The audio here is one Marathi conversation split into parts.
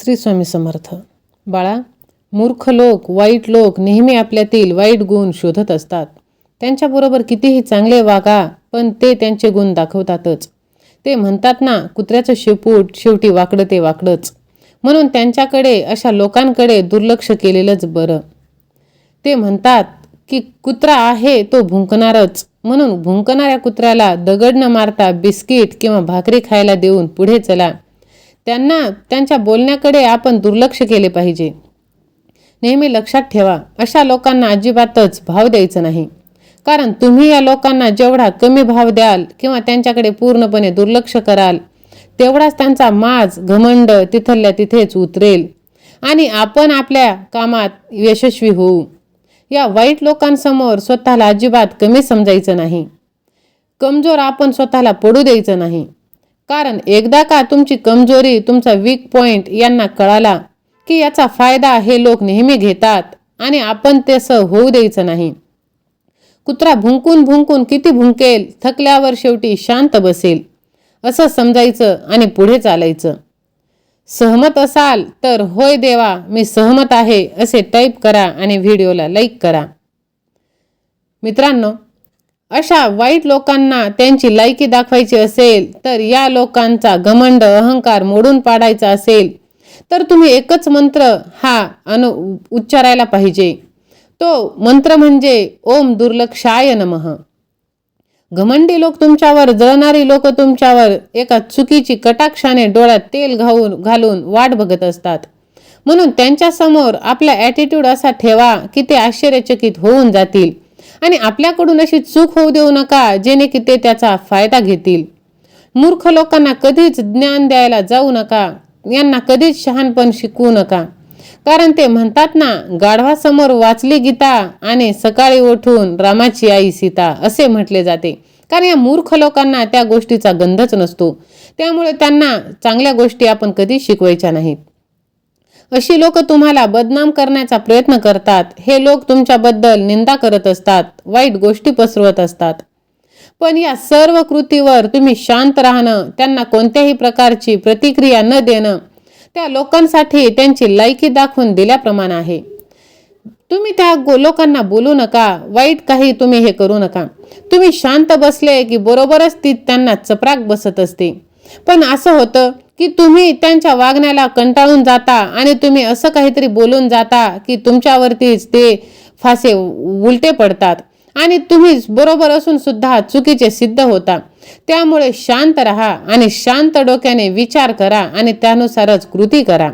श्री स्वामी समर्थ. बाळा मूर्ख लोक वाईट लोक नेहमी आपल्यातील वाईट गुण शोधत असतात. त्यांच्याबरोबर कितीही चांगले वागा पण ते त्यांचे गुण दाखवतातच. ते म्हणतात ना कुत्र्याचं शेपूट शेवटी वाकडं ते वाकडंच. म्हणून त्यांच्याकडे अशा लोकांकडे दुर्लक्ष केलेलंच बरं. ते म्हणतात की कुत्रा आहे तो भुंकणारच. म्हणून भुंकणाऱ्या कुत्र्याला दगड न मारता बिस्किट किंवा भाकरी खायला देऊन पुढे चला. त्यांना त्यांच्या बोलण्याकडे आपण दुर्लक्ष केले पाहिजे. नेहमी लक्षात ठेवा अशा लोकांना अजिबातच भाव द्यायचं नाही. कारण तुम्ही या लोकांना जेवढा कमी भाव द्याल किंवा त्यांच्याकडे पूर्णपणे दुर्लक्ष कराल तेवढाच त्यांचा माज घमंड तिथल्या तिथेच उतरेल. आणि आपण आपल्या कामात यशस्वी होऊ. या वाईट लोकांसमोर स्वतःला अजिबात कमी समजायचं नाही. कमजोर आपण स्वतःला पडू द्यायचं नाही. कारण एकदा का तुमची कमजोरी तुमचा वीक पॉइंट यांना कळाला की याचा फायदा हे लोक नेहमी घेतात आणि आपण तसं होऊ द्यायचं नाही. कुत्रा भुंकून भुंकून किती भुंकेल थकल्यावर शेवटी शांत बसेल. असं समजायचं आणि पुढे चालायचं. सहमत असाल तर होय देवा मी सहमत आहे असे टाईप करा आणि व्हिडिओला लाईक करा. मित्रांनो अशा वाईट लोकांना त्यांची लायकी दाखवायची असेल तर या लोकांचा घमंड अहंकार मोडून पाडायचा असेल तर तुम्ही एकच मंत्र हा अनु उच्चारायला पाहिजे. तो मंत्र म्हणजे ओम दुर्लक्षाय नमः. घमंडी लोक तुमच्यावर जळणारी लोक तुमच्यावर एका चुकीची कटाक्षाने डोळ्यात तेल घालून घालून वाट बघत असतात. म्हणून त्यांच्यासमोर आपला ॲटिट्यूड असा ठेवा की ते आश्चर्यचकित होऊन जातील. आणि आपल्याकडून अशी चूक होऊ देऊ नका जेणे की ते त्याचा फायदा घेतील. मूर्ख लोकांना कधीच ज्ञान द्यायला जाऊ नका. यांना कधीच शहाणपण शिकवू नका. कारण ते म्हणतात ना गाढवासमोर वाचली गीता आणि सकाळी उठून रामाची आई सीता असे म्हटले जाते. कारण या मूर्ख लोकांना त्या गोष्टीचा गंधच नसतो. त्यामुळे त्यांना चांगल्या गोष्टी आपण कधी शिकवायच्या नाहीत. अशी लोक तुम्हाला बदनाम करण्याचा प्रयत्न करतात. हे लोक तुमच्याबद्दल निंदा करत असतात वाईट गोष्टी पसरवत असतात. पण या सर्व कृतीवर तुम्ही शांत राहणं त्यांना कोणत्याही प्रकारची प्रतिक्रिया न देणं त्या लोकांसाठी त्यांची लायकी दाखवून दिल्याप्रमाणे आहे. तुम्ही त्या गो- लोकांना बोलू नका वाईट काही तुम्ही हे करू नका. तुम्ही शांत बसले की बरोबरच ती त्यांना चपराक बसत असते. पण असं होतं की तुम्ही त्यांच्या वागण्याला कंटाळून जाता आणि तुम्ही असं काहीतरी बोलून जाता की तुमच्यावरतीच ते फासे उलटे पडतात. आणि तुम्ही बरोबर असून सुद्धा चुकीचे सिद्ध होता. त्यामुळे शांत राहा आणि शांत डोक्याने विचार करा आणि त्यानुसारच कृती करा.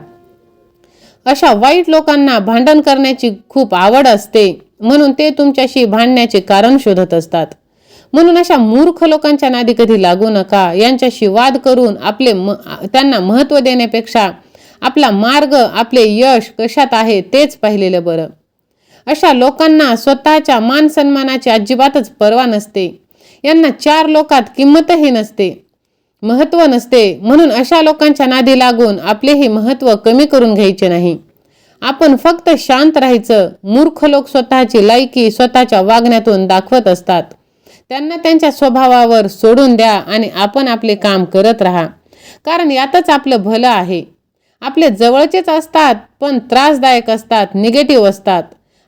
अशा वाईट लोकांना भांडण करण्याची खूप आवड असते म्हणून ते तुमच्याशी भांडण्याचे कारण शोधत असतात. म्हणून अशा मूर्ख लोकांच्या नादी कधी लागू नका. यांच्याशी वाद करून आपले म त्यांना महत्त्व देण्यापेक्षा आपला मार्ग आपले यश कशात आहे तेच पाहिलेलं बरं. अशा लोकांना स्वतःच्या मान सन्मानाची अजिबातच पर्वा नसते. यांना चार लोकात किंमतही नसते. महत्त्व नसते. म्हणून अशा लोकांच्या नादी लागून आपलेही महत्त्व कमी करून घ्यायचे नाही. आपण फक्त शांत राहायचं. मूर्ख लोक स्वतःची लायकी स्वतःच्या वागण्यातून दाखवत असतात. त्यांना त्यांच्या स्वभावावर सोडून द्या आणि आपण आपले काम करत राहा. कारण यातच आपलं भलं आहे. आपले जवळचेच असतात पण त्रासदायक असतात निगेटिव्ह असतात.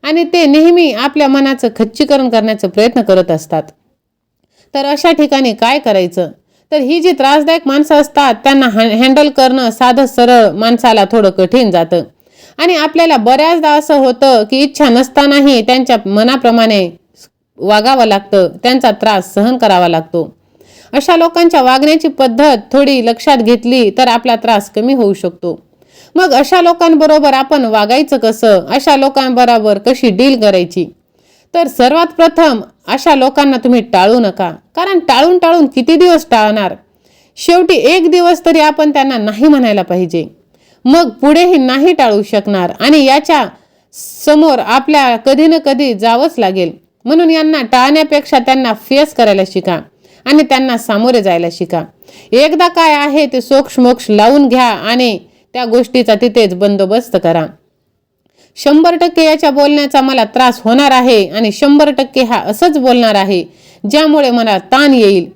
आणि ते नेहमी आपल्या मनाचं खच्चीकरण करण्याचा प्रयत्न करत असतात. तर अशा ठिकाणी काय करायचं? तर ही जी त्रासदायक माणसं असतात त्यांना हँडल करणं साधं सरळ माणसाला थोडं कठीण जातं. आणि आपल्याला बऱ्याचदा असं होतं की इच्छा नसतानाही त्यांच्या मनाप्रमाणे वागावं लागतं त्यांचा त्रास सहन करावा लागतो. अशा लोकांच्या वागण्याची पद्धत थोडी लक्षात घेतली तर आपला त्रास कमी होऊ शकतो. मग अशा लोकांबरोबर आपण वागायचं कसं? अशा लोकांबरोबर कशी डील करायची? तर सर्वात प्रथम अशा लोकांना तुम्ही टाळू नका. कारण टाळून टाळून किती दिवस टाळणार? शेवटी एक दिवस तरी आपण त्यांना नाही म्हणायला पाहिजे. मग पुढेही नाही टाळू शकणार आणि याच्या समोर आपल्या कधी ना कधी जावंच लागेल. म्हणून यांना टाळण्यापेक्षा त्यांना फेस करायला शिका आणि त्यांना सामोरे जायला शिका. एकदा काय आहे ते सोक्षमोक्ष लावून घ्या आणि त्या गोष्टीचा तिथेच बंदोबस्त करा. शंभर टक्के याच्या बोलण्याचा मला त्रास होणार आहे आणि शंभर टक्के हा असंच बोलणार आहे ज्यामुळे मला ताण येईल.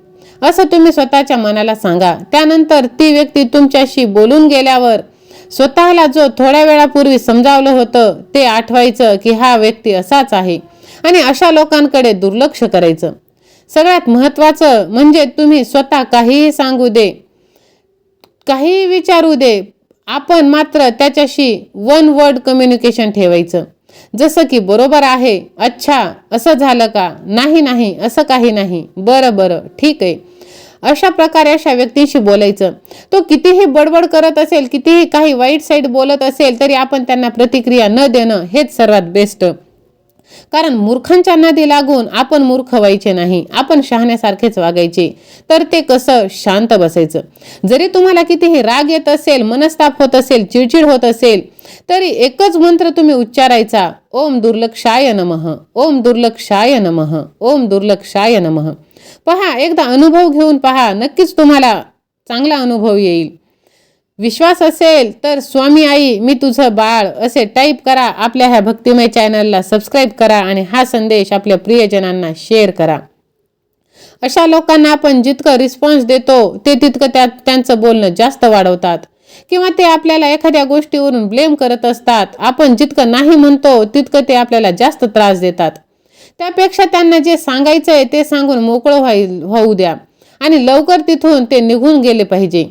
असं तुम्ही स्वतःच्या मनाला सांगा. त्यानंतर ती व्यक्ती तुमच्याशी बोलून गेल्यावर स्वतःला जो थोड्या वेळापूर्वी समजावलं होतं ते आठवायचं की हा व्यक्ती असाच आहे. आणि अशा लोकांकडे दुर्लक्ष करायचं. सगळ्यात महत्त्वाचं म्हणजे तुम्ही स्वतः काहीही सांगू दे काहीही विचारू दे आपण मात्र त्याच्याशी वन वर्ड कम्युनिकेशन ठेवायचं. जसं की बरोबर आहे अच्छा असं झालं का नाही नाही असं काही नाही बरं बरं ठीक आहे. अशा प्रकारे अशा व्यक्तीशी बोलायचं. तो कितीही बडबड करत असेल कितीही काही वाईट साईड बोलत असेल तरी आपण त्यांना प्रतिक्रिया न देणं हेच सर्वात बेस्ट कारण मूर्खांच्या नादी लागून आपण मूर्ख व्हायचे नाही आपण शहाण्यासारखेच वागायचे. तर ते कसं शांत बसायचं? जरी तुम्हाला कितीही राग येत असेल मनस्ताप होत असेल चिडचिड होत असेल तरी एकच मंत्र तुम्ही उच्चारायचा ओम दुर्लक्षाय नमः ओम दुर्लक्षाय नमः ओम दुर्लक्षाय नमः. पहा एकदा अनुभव घेऊन पहा नक्कीच तुम्हाला चांगला अनुभव येईल. विश्वास असेल तर स्वामी आई मी तुझं बाळ असे टाईप करा. आपल्या ह्या भक्तिमय चॅनलला सबस्क्राईब करा आणि हा संदेश आपल्या प्रियजनांना शेअर करा. अशा लोकांना आपण जितकं रिस्पॉन्स देतो ते तितकं त्या त्यांचं बोलणं जास्त वाढवतात. किंवा ते आपल्याला एखाद्या गोष्टीवरून ब्लेम करत असतात. आपण जितकं नाही म्हणतो तितकं ते आपल्याला जास्त त्रास देतात. त्यापेक्षा त्यांना जे सांगायचं आहे ते सांगून मोकळं व्हाई होऊ द्या. आणि लवकर तिथून ते निघून गेले पाहिजे.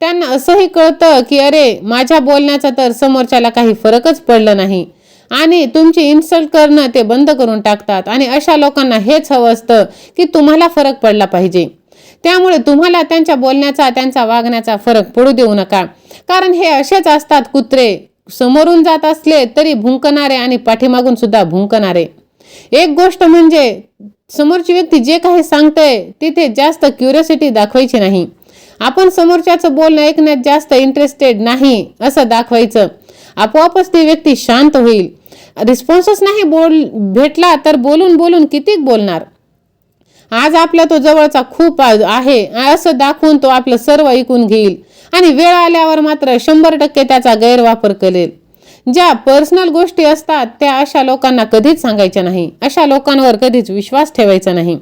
त्यांना असंही कळतं की अरे माझ्या बोलण्याचा तर समोरच्याला काही फरकच पडलं नाही. आणि तुमची इन्सल्ट करणं ते बंद करून टाकतात. आणि अशा लोकांना हेच हवं असतं की तुम्हाला फरक पडला पाहिजे. त्यामुळे तुम्हाला त्यांच्या बोलण्याचा त्यांचा वागण्याचा फरक पडू देऊ नका. कारण हे असेच असतात कुत्रे. समोरून जात असले तरी भुंकणारे आणि पाठीमागून सुद्धा भुंकणारे. एक गोष्ट म्हणजे समोरची व्यक्ती जे काही सांगते तिथे जास्त क्युरियोसिटी दाखवायची नाही. आपण समोरच्याचं बोलणं ऐकण्यात जास्त इंटरेस्टेड नाही असं दाखवायचं. आपोआपच ती व्यक्ती शांत होईल. रिस्पॉन्सच नाही बोल भेटला तर बोलून बोलून कितीक बोलणार? आज आपला तो जवळचा खूप आहे असं दाखवून तो आपलं सर्व ऐकून घेईल. आणि वेळ आल्यावर मात्र शंभर टक्के त्याचा गैरवापर करेल. ज्या पर्सनल गोष्टी असतात त्या अशा लोकांना कधीच सांगायच्या नाही. अशा लोकांवर कधीच विश्वास ठेवायचा नाही.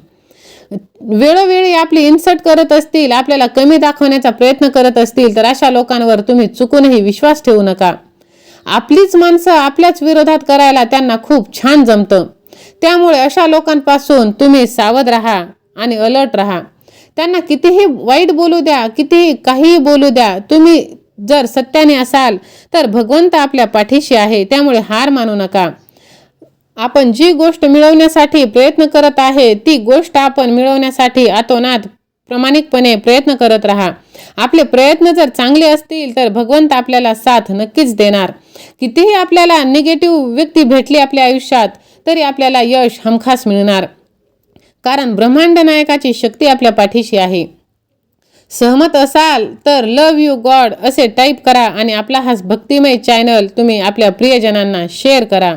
वेळोवेळी आपली इन्सर्ट करत असतील आपल्याला कमी दाखवण्याचा प्रयत्न करत असतील तर अशा लोकांवर तुम्ही चुकूनही विश्वास ठेवू नका. आपलीच माणसं आपल्याच विरोधात करायला त्यांना खूप छान जमतं. त्यामुळे अशा लोकांपासून तुम्ही सावध राहा आणि अलर्ट राहा. त्यांना कितीही वाईट बोलू द्या कितीही काहीही बोलू द्या तुम्ही जर सत्याने असाल तर भगवंत आपल्या पाठीशी आहे त्यामुळे हार मानू नका. आपण जी गोष्ट मिळवण्यासाठी प्रयत्न करत आहे ती गोष्ट आपण मिळवण्यासाठी आतोनात प्रामाणिकपणे प्रयत्न करत राहा. आपले प्रयत्न जर चांगले असतील तर भगवंत आपल्याला साथ नक्कीच देणार. कितीही आपल्याला निगेटिव्ह व्यक्ती भेटली आपल्या आयुष्यात तरी आपल्याला यश हमखास मिळणार. कारण ब्रह्मांड नायकाची शक्ती आपल्या पाठीशी आहे. सहमत असाल तर लव यू गॉड असे टाईप करा आणि आपला हा भक्तिमय चॅनल तुम्ही आपल्या प्रियजनांना शेअर करा.